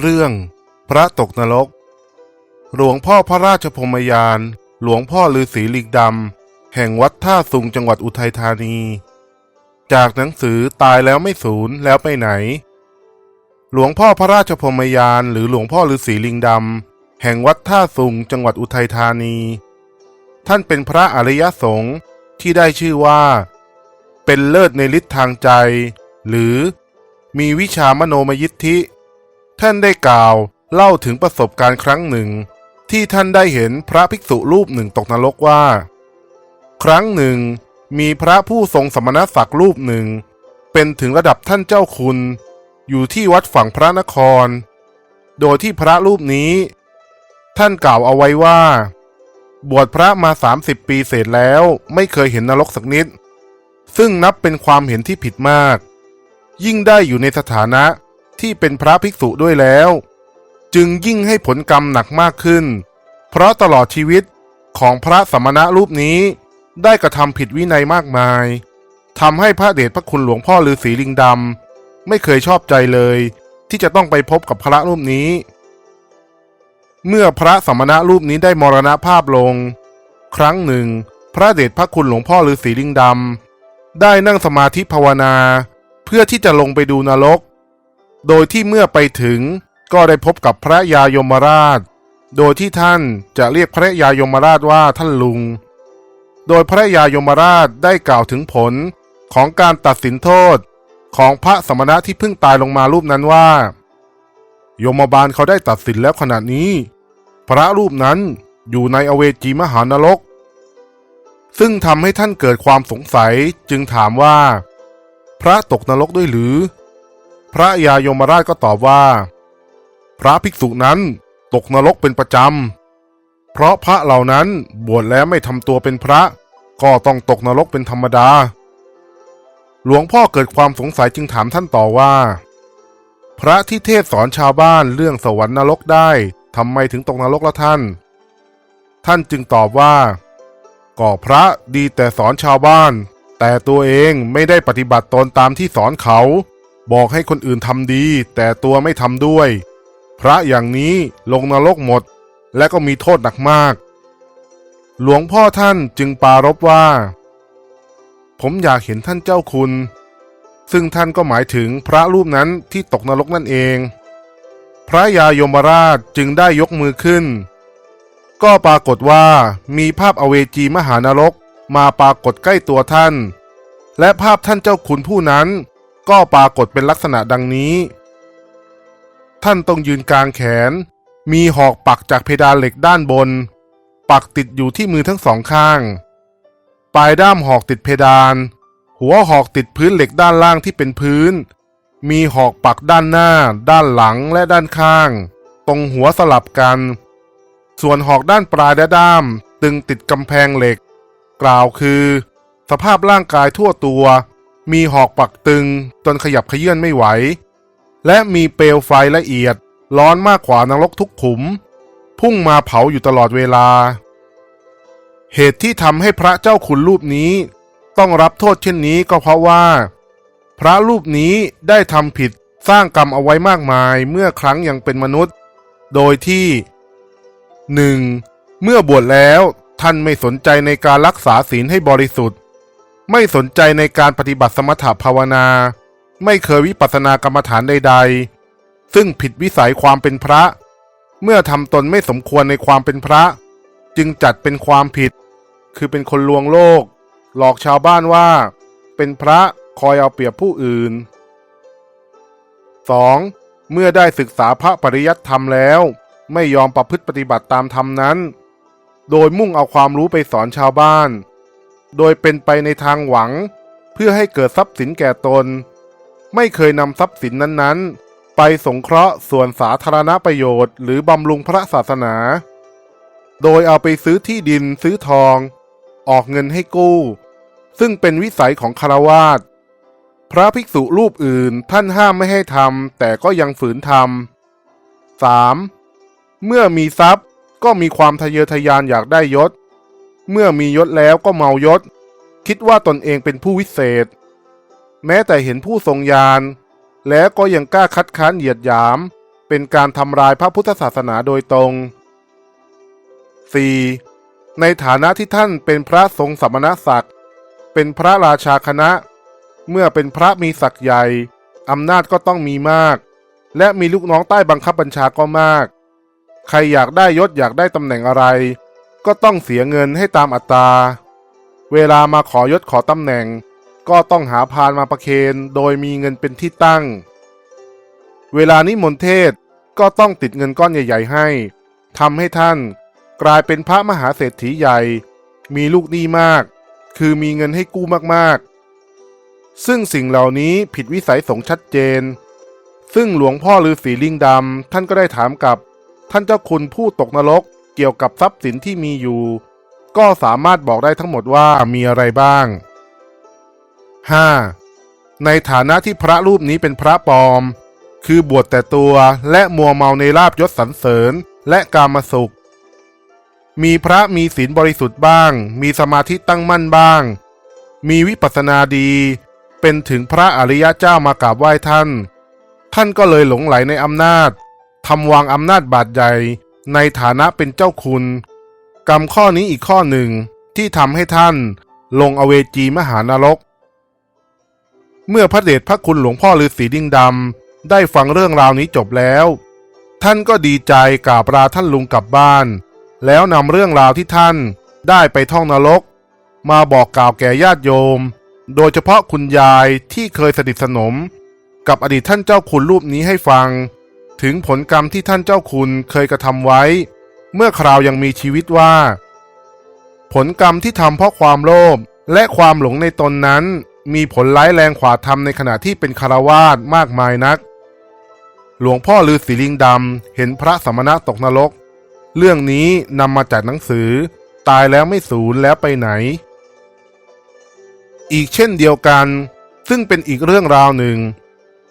เรื่อง พระตกนรก หลวงพ่อพระราชพรหมยาน หลวงพ่อฤาษีลิงดำ แห่งวัดท่าสุงจังหวัดอุทัยธานี จากหนังสือตายแล้วไม่สูญแล้วไปไหน หลวงพ่อพระราชพรหมยาน หรือหลวงพ่อฤาษีลิงดำ แห่งวัดท่าสุงจังหวัดอุทัยธานี ท่านเป็นพระอริยสงฆ์ที่ได้ชื่อว่า เป็นเลิศในฤทธิ์ทางใจ หรือมีวิชามโนมยิทธิ ท่านได้กล่าวเล่าถึงประสบการณ์ครั้งหนึ่ง ที่ท่านได้เห็นพระภิกษุรูปหนึ่งตกนรกว่า ครั้งหนึ่ง มีพระผู้ทรงสมณศักดิ์รูปหนึ่ง เป็นถึงระดับท่านเจ้าคุณ อยู่ที่วัดฝั่งพระนคร โดยที่พระรูปนี้ ท่านกล่าวเอาไว้ว่า บวชพระมา 30 ปีเศษแล้วไม่เคยเห็นนรกสักนิด ซึ่งนับเป็นความเห็นที่ผิดมาก ยิ่งได้อยู่ในสถานะ ที่เป็นพระภิกษุด้วยแล้ว จึงยิ่งให้ผลกรรมหนักมากขึ้น เพราะตลอดชีวิตของพระสมณะรูปนี้ได้กระทำผิดวินัยมากมายทำให้พระเดชพระคุณหลวงพ่อฤาษีลิงดำไม่เคยชอบใจเลย ที่จะต้องไปพบกับพระรูปนี้ เมื่อพระสมณะรูปนี้ได้มรณภาพลง ครั้งหนึ่ง พระเดชพระคุณหลวงพ่อฤาษีลิงดำได้นั่งสมาธิภาวนา เพื่อที่จะลงไปดูนรก โดยที่เมื่อไปถึงก็ได้พบกับพระยายมราช โดยที่ท่านจะเรียกพระยายมราชว่าท่านลุง โดยพระยายมราชได้กล่าวถึงผลของการตัดสินโทษของพระสมณะที่เพิ่งตายลงมารูปนั้นว่ายมบาลเขาได้ตัดสินแล้วขนาดนี้ พระรูปนั้นอยู่ในอเวจีมหานรก ซึ่งทำให้ท่านเกิดความสงสัยจึงถามว่า พระตกนรกด้วยหรือ พระยายมราชก็ตอบว่า พระภิกษุนั้นตกนรกเป็นประจำ เพราะพระเหล่านั้นบวชแล้วไม่ทำตัวเป็นพระ ก็ต้องตกนรกเป็นธรรมดา หลวงพ่อเกิดความสงสัยจึงถามท่านต่อว่า พระที่เทศสอนชาวบ้านเรื่องสวรรค์นรกได้ทำไมถึงตกนรกละท่าน ท่านจึงตอบว่าก็พระดีแต่สอนชาวบ้าน แต่ตัวเองไม่ได้ปฏิบัติตนตามที่สอนเขา บอกให้คนอื่นทำดี แต่ตัวไม่ทำด้วย พระอย่างนี้ลงนรกหมด และก็มีโทษหนักมาก หลวงพ่อท่านจึงปารบว่า ผมอยากเห็นท่านเจ้าคุณ ซึ่งท่านก็หมายถึงพระรูปนั้นที่ตกนรกนั่นเอง พระยายมราชจึงได้ยกมือขึ้น ก็ปรากฏว่ามีภาพอเวจีมหานรกมาปรากฏใกล้ตัวท่าน และภาพท่านเจ้าคุณผู้นั้น ก็ปรากฏเป็นลักษณะดังนี้ ท่านต้องยืนกลางแขน มีหอกปักจากเพดานเหล็กด้านบน ปักติดอยู่ที่มือทั้งสองข้าง ปลายด้ามหอกติดเพดาน หัวหอกติดพื้นเหล็กด้านล่างที่เป็นพื้น มีหอกปักด้านหน้า ด้านหลังและด้านข้าง ตรงหัวสลับกัน ส่วนหอกด้านปลายและด้ามตึงติดกำแพงเหล็ก กล่าวคือ สภาพร่างกายทั่วตัว มีหอกปักตึงจนขยับเขยื่อนไม่ไหว และมีเปลวไฟละเอียด ร้อนมากกว่านรกทุกขุม พุ่งมาเผาอยู่ตลอดเวลา เหตุที่ทำให้พระเจ้าคุณรูปนี้ ต้องรับโทษเช่นนี้ก็เพราะว่า พระรูปนี้ได้ทำผิดสร้างกรรมเอาไว้มากมายเมื่อครั้งยังเป็นมนุษย์ โดยที่ 1. เมื่อบวชแล้วท่านไม่สนใจในการรักษาศีลให้บริสุทธิ์ ไม่สนใจในการปฏิบัติสมถภาวนา ไม่เคยวิปัสสนากรรมฐานใด ๆ ซึ่งผิดวิสัยความเป็นพระ เมื่อทำตนไม่สมควรในความเป็นพระ จึงจัดเป็นความผิด คือเป็นคนลวงโลก หลอกชาวบ้านว่า เป็นพระคอยเอาเปรียบผู้อื่น 2. เมื่อได้ศึกษาพระปริยัติธรรมแล้ว ไม่ยอมประพฤติปฏิบัติตามธรรมนั้น โดยมุ่งเอาความรู้ไปสอนชาวบ้าน โดยเป็นไปในทางหวัง เพื่อให้เกิดทรัพย์สินแก่ตน ไม่เคยนำทรัพย์สินนั้นๆ ไปสงเคราะห์ส่วนสาธารณประโยชน์ หรือบำรุงพระศาสนา โดยเอาไปซื้อที่ดินซื้อทอง ออกเงินให้กู้ ซึ่งเป็นวิสัยของคารวาสพระภิกษุรูปอื่นท่านห้ามไม่ให้ทำแต่ก็ยังฝืนทำ 3. เมื่อมีทรัพย์ก็มีความทะเยอทะยานอยากได้ยศ เมื่อมียศแล้วก็เมายศ คิดว่าตนเองเป็นผู้วิเศษ แม้แต่เห็นผู้ทรงญาณแล้วก็ยังกล้าคัดค้านเหยียดหยาม เป็นการทำลายพระพุทธศาสนาโดยตรง 4. ในฐานะที่ท่านเป็นพระทรงสมณศักดิ์ เป็นพระราชาคณะ เมื่อเป็นพระมีศักดิ์ใหญ่อำนาจก็ต้องมีมาก และมีลูกน้องใต้บังคับบัญชาก็มาก ใครอยากได้ยศอยากได้ตำแหน่งอะไร ก็ต้องเสียเงินให้ตามอัตรา เวลามาขอยศขอตำแหน่ง ก็ต้องหาพานมาประเคนโดยมีเงินเป็นที่ตั้ง เวลานิมนต์เทศก็ต้องติดเงินก้อนใหญ่ ๆ ให้ทำให้ท่านกลายเป็นพระมหาเศรษฐีใหญ่ มีลูกหนี้มาก คือมีเงินให้กู้มากๆ ซึ่งสิ่งเหล่านี้ผิดวิสัยสงชัดเจน ซึ่งหลวงพ่อฤาษีลิงดำท่านก็ได้ถามกับท่านเจ้าคุณผู้ตกนรก เกี่ยวกับทรัพย์สินที่มีอยู่ ก็สามารถบอกได้ทั้งหมดว่ามีอะไรบ้าง 5. ในฐานะที่พระรูปนี้เป็นพระปลอม คือบวชแต่ตัวและมัวเมาในลาบยศสรรเสริญและกามสุข มีพระมีศีลบริสุทธิ์บ้าง มีสมาธิตั้งมั่นบ้าง มีวิปัสสนาดี เป็นถึงพระอริยะเจ้ามากราบไหว้ท่าน ท่านก็เลยหลงไหลในอำนาจทำวางอำนาจบาดใหญ่ ในฐานะเป็นเจ้าคุณ กรรมข้อนี้อีกข้อหนึ่งที่ทำให้ท่านลงอเวจีมหานรก เมื่อพระเดชพระคุณหลวงพ่อฤาษีดิ่งดำได้ฟังเรื่องราวนี้จบแล้ว ท่านก็ดีใจกราบลาท่านลุงกลับบ้าน แล้วนำเรื่องราวที่ท่านได้ไปท่องนรก มาบอกกล่าวแก่ญาติโยม โดยเฉพาะคุณยายที่เคยสนิทสนม กับอดีตท่านเจ้าคุณรูปนี้ให้ฟัง ถึงผลกรรมที่ท่านเจ้าคุณเคยกระทำไว้ เมื่อคราวยังมีชีวิตว่า ผลกรรมที่ทำเพราะความโลภและความหลงในตนนั้น มีผลร้ายแรงขวาทำในขณะที่เป็นคารวาสมากมายนัก หลวงพ่อฤาษีลิงดำเห็นพระสมณะตกนรก เรื่องนี้นำมาจากหนังสือ ตายแล้วไม่สูญแล้วไปไหน อีกเช่นเดียวกัน ซึ่งเป็นอีกเรื่องราวหนึ่ง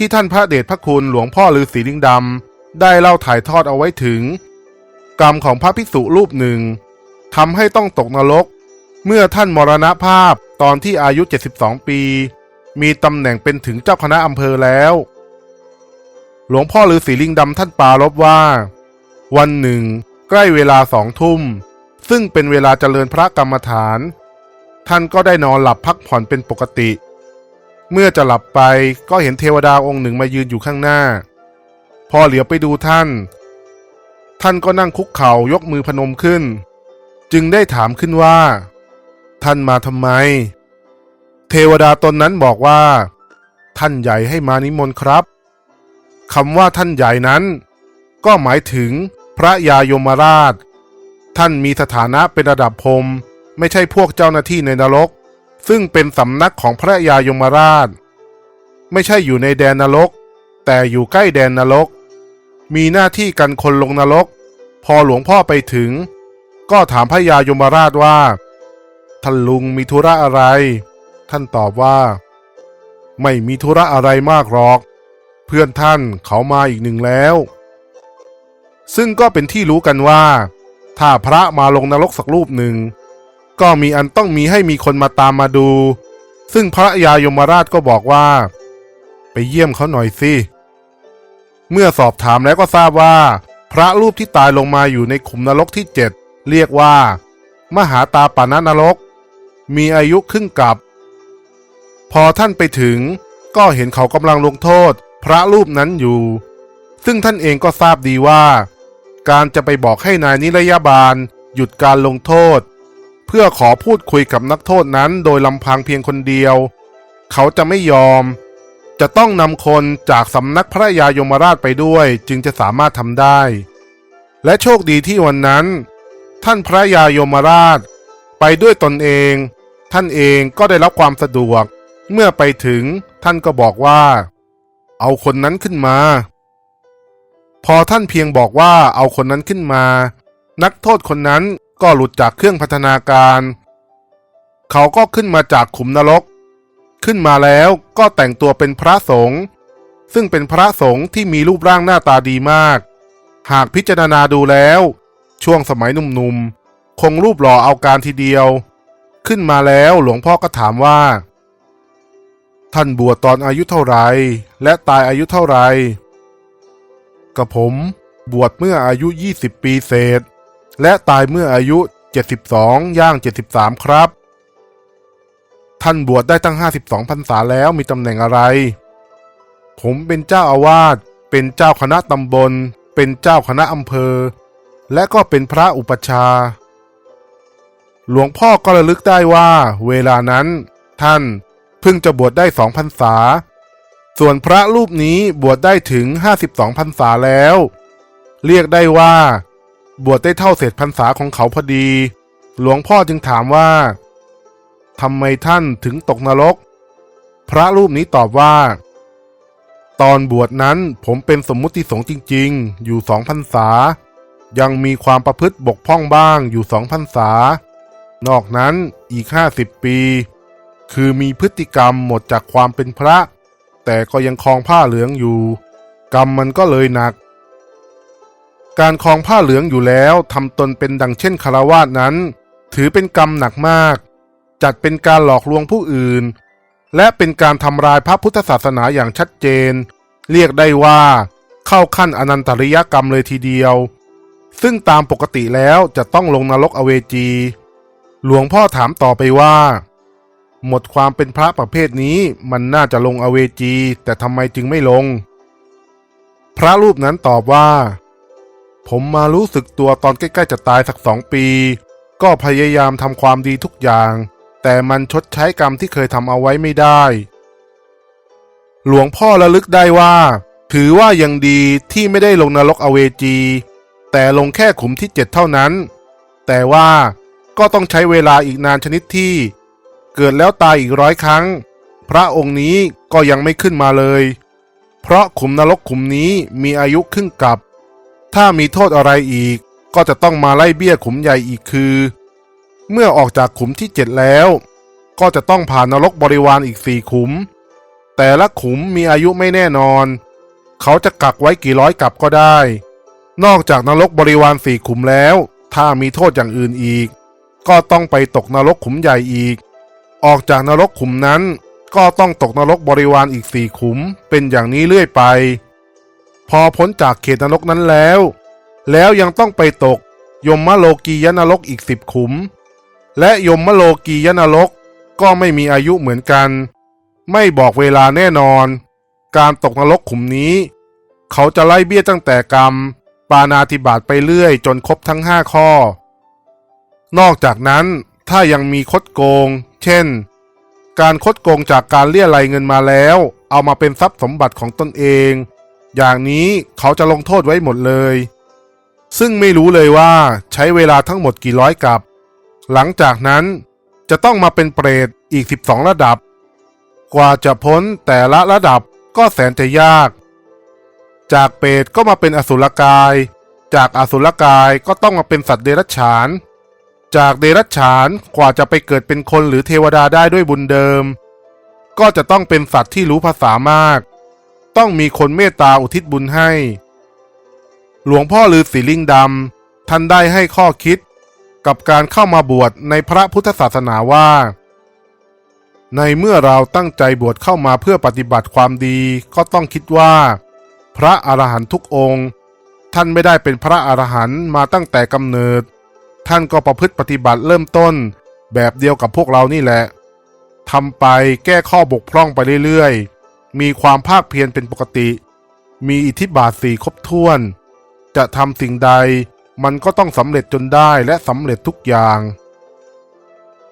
ที่ท่านพระเดชพระคุณหลวงพ่อฤาษีลิงดำได้เล่าถ่ายทอดเอาไว้ถึง กรรมของพระภิกษุรูปหนึ่งทำให้ต้องตกนรก เมื่อท่านมรณภาพตอนที่อายุ 72 ปี มีตำแหน่งเป็นถึงเจ้าคณะอำเภอแล้ว หลวงพ่อฤาษีลิงดำท่านปารบว่า วันหนึ่ง ใกล้เวลาสองทุ่ม ซึ่งเป็นเวลาเจริญพระกรรมฐาน ท่านก็ได้นอนหลับพักผ่อนเป็นปกติเเมื่อจะหลับไปก็เห็นเทวดาองค์หนึ่งมายืนอยู่ข้างหน้า พอเหลียวไปดูท่าน ท่านก็นั่งคุกเข่ายกมือพนมขึ้น จึงได้ถามขึ้นว่า ท่านมาทำไม เทวดาตนนั้นบอกว่า ท่านใหญ่ให้มานิมนต์ครับคำว่าท่านใหญ่นั้น ก็หมายถึงพระยายมราช ท่านมีสถานะเป็นระดับพรมไม่ใช่พวกเจ้าหน้าที่ในนรก ซึ่งเป็นสำนักของพระยายมราช ไม่ใช่อยู่ในแดนนรก แต่อยู่ใกล้แดนนรก มีหน้าที่กันคนลงนรก พอหลวงพ่อไปถึง ก็ถามพระยายมราชว่า ท่านลุงมีธุระอะไร ท่านตอบว่า ไม่มีธุระอะไรมากหรอก เพื่อนท่านเขามาอีกหนึ่งแล้ว ซึ่งก็เป็นที่รู้กันว่า ถ้าพระมาลงนรกสักรูปหนึ่ง ก็มีอันต้องมีให้มีคนมาตามมาดู ซึ่งพระยายมราชก็บอกว่า ไปเยี่ยมเขาหน่อยสิ เมื่อสอบถามแล้วก็ทราบว่า พระรูปที่ตายลงมาอยู่ในขุมนรกที่เจ็ดเรียกว่า มหาตาปานนรก มีอายุครึ่งกับ พอท่านไปถึง ก็เห็นเขากำลังลงโทษ พระรูปนั้นอยู่ ซึ่งท่านเองก็ทราบดีว่า การจะไปบอกให้นายนิรยาบาล หยุดการลงโทษ เพื่อขอพูดคุยกับนักโทษนั้นโดยลำพังเพียงคนเดียว เขาจะไม่ยอม จะต้องนำคนจากสำนักพระยายมราชไปด้วยจึงจะสามารถทำได้ และโชคดีที่วันนั้น ท่านพระยายมราช ไปด้วยตนเอง ท่านเองก็ได้รับความสะดวก เมื่อไปถึงท่านก็บอกว่า เอาคนนั้นขึ้นมา พอท่านเพียงบอกว่าเอาคนนั้นขึ้นมา นักโทษคนนั้น ก็หลุดจากเครื่องพัฒนาการ เขาก็ขึ้นมาจากขุมนรก ขึ้นมาแล้วก็แต่งตัวเป็นพระสงฆ์ซึ่งเป็นพระสงฆ์ที่มีรูปร่างหน้าตาดีมาก หากพิจารณาดูแล้ว ช่วงสมัยหนุ่มๆ คงรูปหล่อเอาการทีเดียว ขึ้นมาแล้วหลวงพ่อก็ถามว่า ท่านบวชตอนอายุเท่าไหร่และตายอายุเท่าไหร่กับผมบวชเมื่ออายุ 20 ปีเศษ และตายเมื่ออายุ 72 ย่าง 73 ครับ ท่านบวชได้ตั้ง 52พรรษาแล้วมีตำแหน่งอะไร ผมเป็นเจ้าอาวาส เป็นเจ้าคณะตำบล เป็นเจ้าคณะอำเภอ และก็เป็นพระอุปชา หลวงพ่อก็ระลึกได้ว่า เวลานั้น ท่านเพิ่งจะบวชได้สองพรรษา ส่วนพระรูปนี้บวชได้ถึง 52พรรษาแล้ว เรียกได้ว่า บวชได้เท่าเศษพรรษาของเขาพอดี หลวงพ่อจึงถามว่าทำไมท่านถึงตกนรก พระรูปนี้ตอบว่า ตอนบวชนั้นผมเป็นสมมุติสงฆ์จริง ๆ อยู่สองพรรษา ยังมีความประพฤติบกพร่องบ้างอยู่สองพรรษา นอกนั้นอีกห้าสิบปี คือมีพฤติกรรมหมดจากความเป็นพระ แต่ก็ยังคลองผ้าเหลืองอยู่ กรรมมันก็เลยหนัก การคลองผ้าเหลืองอยู่แล้วทำตนเป็นดังเช่นคารวาสนั้น ถือเป็นกรรมหนักมาก จัดเป็นการหลอกลวงผู้อื่น และเป็นการทำลายพระพุทธศาสนาอย่างชัดเจน เรียกได้ว่าเข้าขั้นอนันตริยกรรมเลยทีเดียว ซึ่งตามปกติแล้วจะต้องลงนรกอเวจี หลวงพ่อถามต่อไปว่า หมดความเป็นพระประเภทนี้มันน่าจะลงอเวจี แต่ทำไมจึงไม่ลง พระรูปนั้นตอบว่า ผมมารู้สึกตัวตอนใกล้ๆจะตายสักสองปี ก็พยายามทำความดีทุกอย่าง แต่มันชดใช้กรรมที่เคยทำเอาไว้ไม่ได้ หลวงพ่อระลึกได้ว่า ถือว่ายังดีที่ไม่ได้ลงนรกอเวจี แต่ลงแค่ขุมที่เจ็ดเท่านั้น แต่ว่าก็ต้องใช้เวลาอีกนานชนิดที่ เกิดแล้วตายอีกร้อยครั้ง พระองค์นี้ก็ยังไม่ขึ้นมาเลย เพราะขุมนรกขุมนี้มีอายุครึ่งกับ ถ้ามีโทษอะไรอีก ก็จะต้องมาไล่เบี้ยขุมใหญ่อีกคือ เมื่อออกจากขุมที่เจ็ดแล้ว ก็จะต้องผ่านนรกบริวารอีกสี่ขุม แต่ละขุมมีอายุไม่แน่นอน เขาจะกักไว้กี่ร้อยกับก็ได้ นอกจากนรกบริวารสี่ขุมแล้ว ถ้ามีโทษอย่างอื่นอีก ก็ต้องไปตกนรกขุมใหญ่อีก ออกจากนรกขุมนั้น ก็ต้องตกนรกบริวารอีกสี่ขุม เป็นอย่างนี้เรื่อยไป พอพ้นจากเขตนรกนั้นแล้ว แล้วยังต้องไปตก ยมมโลกียนรกอีกสิบขุม และยมมโลกียนรกก็ไม่มีอายุเหมือนกัน ไม่บอกเวลาแน่นอน การตกนรกขุมนี้ เขาจะไล่เบี้ยตั้งแต่กรรม ปานาติบาตไปเรื่อยจนครบทั้งห้าข้อ นอกจากนั้นถ้ายังมีคดโกง เช่น การคดโกงจากการเลี่ยไรเงินมาแล้ว เอามาเป็นทรัพย์สมบัติของตนเอง อย่างนี้เขาจะลงโทษไว้หมดเลย ซึ่งไม่รู้เลยว่าใช้เวลาทั้งหมดกี่ร้อยกับ หลังจากนั้นจะต้องมาเป็นเปรตอีก 12 ระดับ กว่าจะพ้นแต่ละระดับก็แสนจะยาก จากเปรตก็มาเป็นอสุรกาย จากอสุรกายก็ต้องมาเป็นสัตว์เดรัจฉาน จากเดรัจฉานกว่าจะไปเกิดเป็นคนหรือเทวดาได้ด้วยบุญเดิม ก็จะต้องเป็นสัตว์ที่รู้ภาษามาก ต้องมีคนเมตตาอุทิศบุญให้ หลวงพ่อลือศีลิงดำท่านได้ให้ข้อคิดกับการเข้ามาบวชในพระพุทธศาสนาว่า ในเมื่อเราตั้งใจบวชเข้ามาเพื่อปฏิบัติความดีก็ต้องคิดว่า พระอรหันตุกองค์ ท่านไม่ได้เป็นพระอรหันต์มาตั้งแต่กำเนิด ท่านก็ประพฤติปฏิบัติเริ่มต้น แบบเดียวกับพวกเรานี่แหละทำไปแก้ข้อบกพร่องไปเรื่อยๆ มีความภาคเพียรเป็นปกติ มีอิทธิบาทสี่ครบถ้วน จะทำสิ่งใดมันก็ต้องสำเร็จจนได้และสำเร็จทุกอย่าง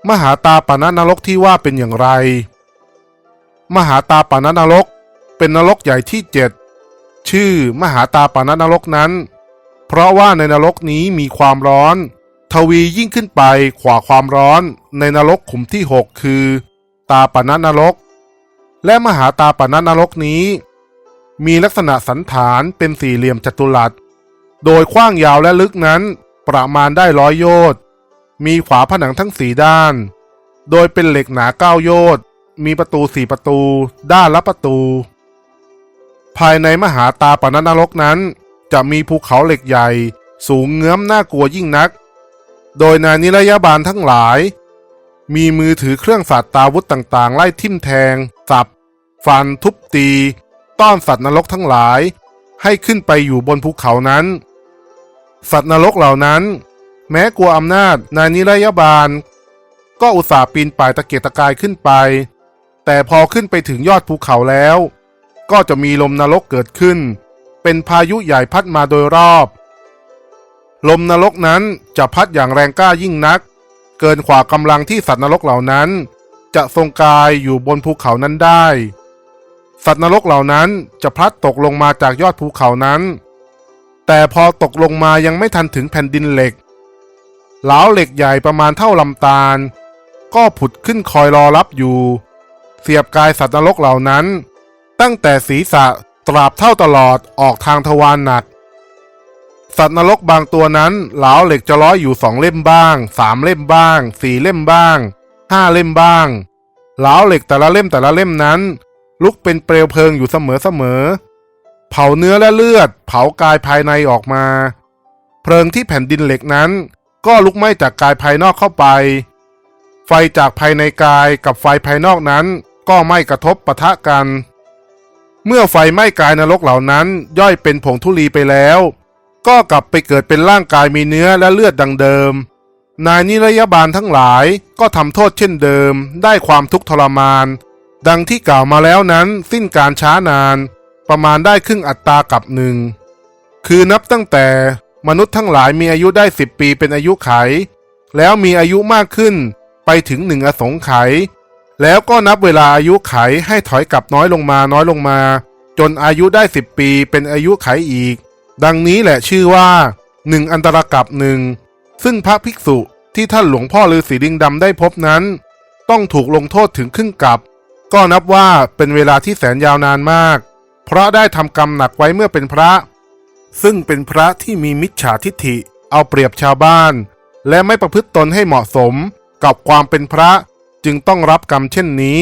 มหาตาปานนรกที่ว่าเป็นอย่างไร มหาตาปานนรกเป็นนรกใหญ่ที่เจ็ดชื่อมหาตาปานนรกนั้น เพราะว่าในนรกนี้มีความร้อน ทวียิ่งขึ้นไปขวาความร้อนในนรกขุมที่หกคือ ตาปานนรก และมหาตาปานนรกนี้ มีลักษณะสันฐานเป็นสี่เหลี่ยมจัตุรัส โดยกว้างยาวและลึกนั้นประมาณได้ร้อยโยชน์มีขวาผนังทั้งสีด้าน โดยเป็นเหล็กหนาเก้าโยชน์มีประตูสี่ประตู ด้านละประตู ภายในมหาตาปานนรกนั้น จะมีภูเขาเหล็กใหญ่ สูงเงื้อมน่ากลัวยิ่งนัก โดยนายนิรยาบาลทั้งหลายมีมือถือเครื่องสัตว์ตาวุธต่างๆ ไล่ทิ่มแทง สับ ฟันทุบตี ต้อนสัตว์นรกทั้งหลาย ให้ขึ้นไปอยู่บนภูเขานั้น สัตว์นรกเหล่านั้น แม้กลัวอำนาจนายนิรยบาล ก็อุตส่าห์ปีนป่ายตะเกียกตะกายขึ้นไป แต่พอขึ้นไปถึงยอดภูเขาแล้ว ก็จะมีลมนรกเกิดขึ้น เป็นพายุใหญ่พัดมาโดยรอบ ลมนรกนั้นจะพัดอย่างแรงกล้ายิ่งนัก เกินกว่ากำลังที่สัตว์นรกเหล่านั้นจะทรงกายอยู่บนภูเขานั้นได้ สัตว์นรกเหล่านั้นจะพลัดตกลงมาจากยอดภูเขานั้น แต่พอตกลงมายังไม่ทันถึงแผ่นดินเหล็กเหลาเหล็กใหญ่ประมาณเท่าลำตาล ก็ผุดขึ้นคอยรอรับอยู่ เสียบกายสัตว์นรกเหล่านั้น ตั้งแต่ศีรษะตราบเท่าตลอดออกทางทวารหนัก สัตว์นรกบางตัวนั้นเหลาเหล็กจะร้อยอยู่สองเล่มบ้างสามเล่มบ้างสี่เล่มบ้างห้าเล่มบ้างเหลาเหล็กแต่ละเล่มแต่ละเล่มนั้น ลุกเป็นเปลวเพลิงอยู่เสมอเสมอ เผาเนื้อและเลือด เผากายภายในออกมา เพลิงที่แผ่นดินเหล็กนั้น ก็ลุกไหม้จากกายภายนอกเข้าไป ไฟจากภายในกายกับไฟภายนอกนั้น ก็ไม่กระทบปะทะกัน เมื่อไฟไหม้กายนรกเหล่านั้น ย่อยเป็นผงธุลีไปแล้ว ก็กลับไปเกิดเป็นร่างกายมีเนื้อและเลือดดังเดิม นายนิรยบาลทั้งหลายก็ทำโทษเช่นเดิม ได้ความทุกข์ทรมาน ดังที่กล่าวมาแล้วนั้นสิ้นการช้านานประมาณได้ครึ่งอัตรากับหนึ่ง คือนับตั้งแต่มนุษย์ทั้งหลายมีอายุได้สิบปีเป็นอายุไข แล้วมีอายุมากขึ้นไปถึงหนึ่งอสงไข แล้วก็นับเวลาอายุไขให้ถอยกลับน้อยลงมาน้อยลงมา จนอายุได้สิบปีเป็นอายุไขอีก ดังนี้แหละชื่อว่าหนึ่งอันตรกับหนึ่งซึ่งพระภิกษุที่ท่านหลวงพ่อฤาษีลิงดำได้พบนั้น ต้องถูกลงโทษถึงครึ่งกับ ก็นับว่าเป็นเวลาที่แสนยาวนานมาก เพราะได้ทำกรรมหนักไว้เมื่อเป็นพระ ซึ่งเป็นพระที่มีมิจฉาทิฐิ เอาเปรียบชาวบ้าน และไม่ประพฤติตนให้เหมาะสมกับความเป็นพระจึงต้องรับกรรมเช่นนี้